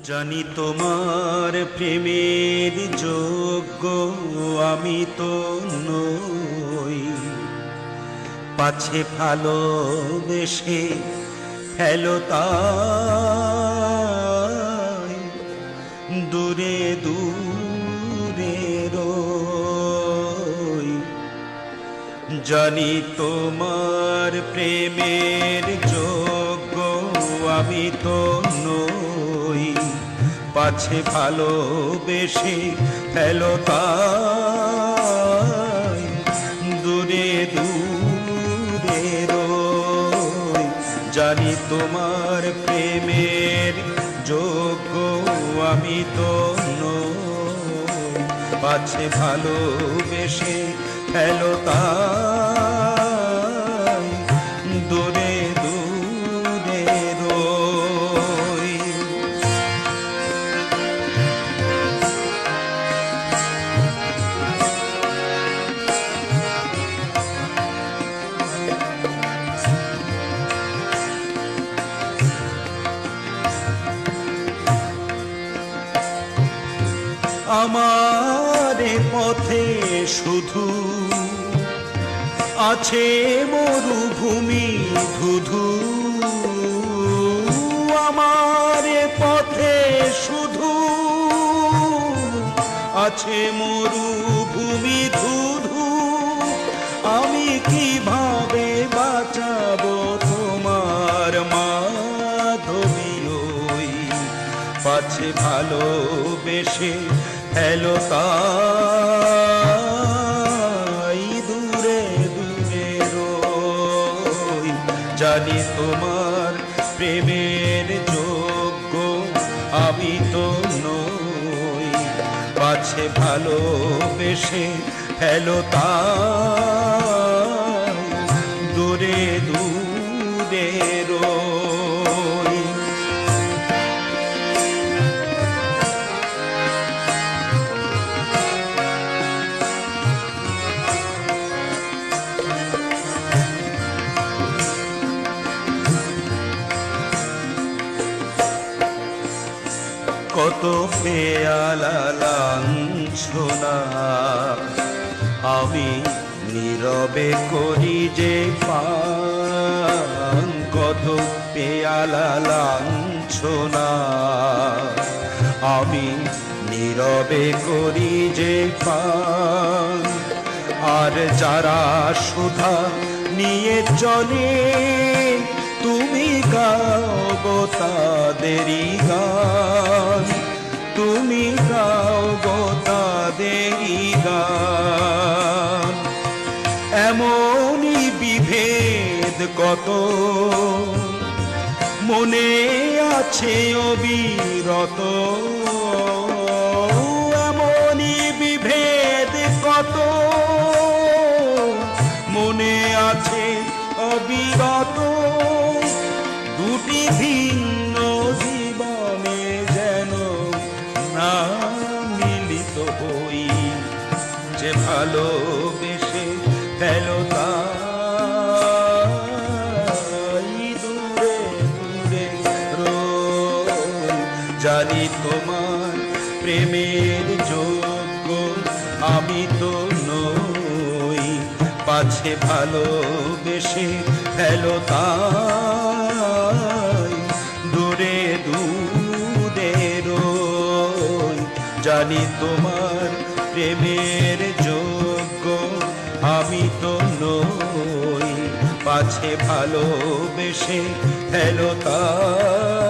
জানি তোমার প্রেমের যোগ্য, আমি তো নই। পাছে ভালোবেসে ফেলো তাই, দূরে দূরে রই। জানি তোমার প্রেমের যোগ্য, আমি তো নই। পাছে ভালোবেসে ফেলো তাই। দূরে দূরে জানি তোমার প্রেমের যোগ্য আমি তো পাছে ভালোবেসে ফেলো তাই। আমার পথে শুধু আছে মরুভূমি ধুধু। আমার পথে শুধু আছে মরুভূমি ধুধু। আমি কীভাবে বাঁচাবো তোমার মাধবী ওই পাছে ভালোবেসে ফেলো তাই দূরে দূরে রই। জানি তোমার প্রেমের যোগ্য, আমি তো নই। পাছে ভালোবেসে ফেলো তাই দূরে দূরে রই। কত পেয়ালা লাঞ্ছনা। আমি নীরবে করি যে পান, কত পেয়ালা লাঞ্ছনা। আমি নীরবে করি যে পান, আর যারা সুধা নিয়ে চলে গাও গো তাদেরই গান। তুমি গাও গো তাদেরই গান। এমনই বিভেদ কত। মনে আছে অবিরত। যে ভালোবেসে দূরে দূরে জানি তোমার প্রেমের যোগ্য, আমি তো নই। পাছে ভালোবেসে ফেলো তাই। দূরে দূরে জানি তোমার প্রেমের পাছে ভালোবেসে ফেলো তাই